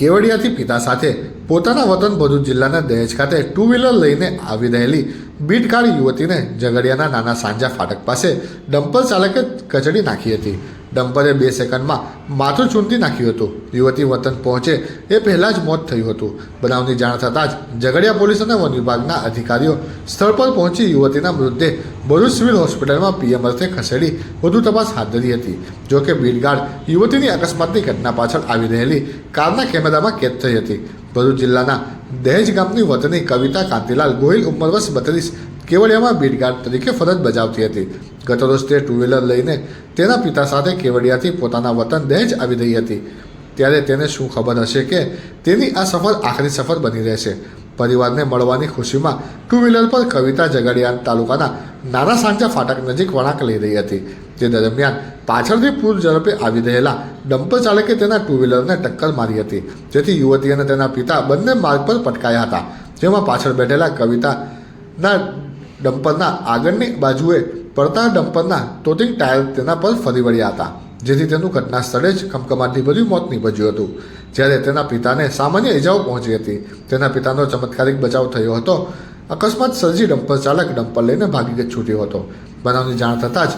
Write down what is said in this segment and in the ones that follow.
કેવડિયાથી પિતા સાથે પોતાના વતન ભરૂચ જિલ્લાના દહેજ ખાતે ટુ વ્હીલર લઈને આવી રહેલી બીટકાર યુવતીને ઝઘડિયાના નાના સાંજા ફાટક પાસે ડમ્પર ચાલકે કચડી નાખી હતી. ડમ્પરે બે સેકન્ડમાં માથું ચૂંટી નાખ્યું હતું. યુવતી વતન પહોંચે એ પહેલાં જ મોત થયું હતું. બનાવની જાણ થતાં જ ઝઘડિયા પોલીસ અને વન વિભાગના અધિકારીઓ સ્થળ પર પહોંચી યુવતીના મૃતદેહ ભરૂચ સિવિલ હોસ્પિટલમાં પીએમ અર્થે ખસેડી વધુ તપાસ હાથ ધરી હતી. જો કે બીડગાર્ડ યુવતીની અકસ્માતની ઘટના પાછળ આવી રહેલી કારના કેમેરામાં કેદ થઈ હતી. ભરૂચ જિલ્લાના દહેજ ગામની વતની કવિતા કાંતિલાલ ગોહિલ ઉંમર વર્ષ બત્રીસ કેવડિયામાં બીટગાર્ડ તરીકે ફરજ બજાવતી હતી. ગત રોજ તે ટુ વ્હીલર લઈને તેના પિતા સાથે કેવડિયાથી પોતાના વતન દહેજ આવી રહી હતી. ત્યારે તેને શું ખબર હશે કે તેની આ સફર આખરી સફર બની રહેશે? પરિવારને મળવાની ખુશીમાં ટુ વ્હીલર પર કવિતા જગાડિયા તાલુકાના નાના સાંજા ફાટક નજીક વળાંક લઈ રહી હતી. તે દરમિયાન પાછળથી પૂર ઝડપે આવી રહેલા ડમ્પર ચાલકે તેના ટુ વ્હીલરને ટક્કર મારી હતી. જેથી યુવતી અને તેના પિતા બંને માર્ગ પર પટકાયા હતા. જેમાં પાછળ બેઠેલા કવિતાના ડમ્પરના આગળની બાજુએ પડતા ડમ્પરના તોતિંગ ટાયર તેના પર ફરી વળ્યા હતા, જેથી તેનું ઘટના સ્થળે જ ખમખમાટી ભર્યું, મોત નીપજ્યું હતું. જ્યારે તેના પિતાને સામાન્ય ઇજાઓ પહોંચી હતી, તેના પિતાનો ચમત્કારિક બચાવ થયો હતો. અકસ્માત સર્જી ડમ્પર ચાલક ડમ્પર લઈને ભાગી છૂટ્યો હતો. બનાવની જાણ થતાં જ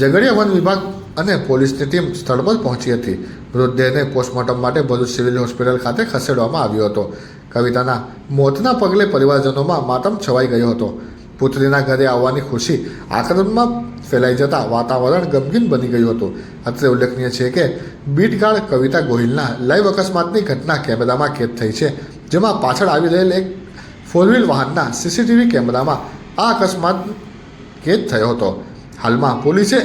ઝઘડિયા વન વિભાગ અને પોલીસની ટીમ સ્થળ પર પહોંચી હતી. મૃતદેહને પોસ્ટમોર્ટમ માટે ભરૂચ સિવિલ હોસ્પિટલ ખાતે ખસેડવામાં આવ્યો હતો. કવિતાના મોતના પગલે પરિવારજનોમાં માતમ છવાઈ ગયો હતો. પુત્રીના ઘરે આવવાની ખુશી આક્રમમાં ફેલાઈ જતા વાતાવરણ ગમગીન બની ગયું હતું. અત્રે ઉલ્લેખનીય છે કે બીટગાળ કવિતા ગોહિલના લાઈવ અકસ્માતની ઘટના કેમેરામાં કેદ થઈ છે, જેમાં પાછળ આવી રહેલ એક ફોર વ્હીલ વાહનના સીસીટીવી કેમેરામાં આ અકસ્માત કેદ થયો હતો. હાલમાં પોલીસે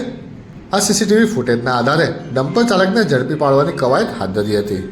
આ સીસીટીવી ફૂટેજના આધારે ડમ્પર ચાલકને ઝડપી પાડવાની કવાયત હાથ ધરી હતી.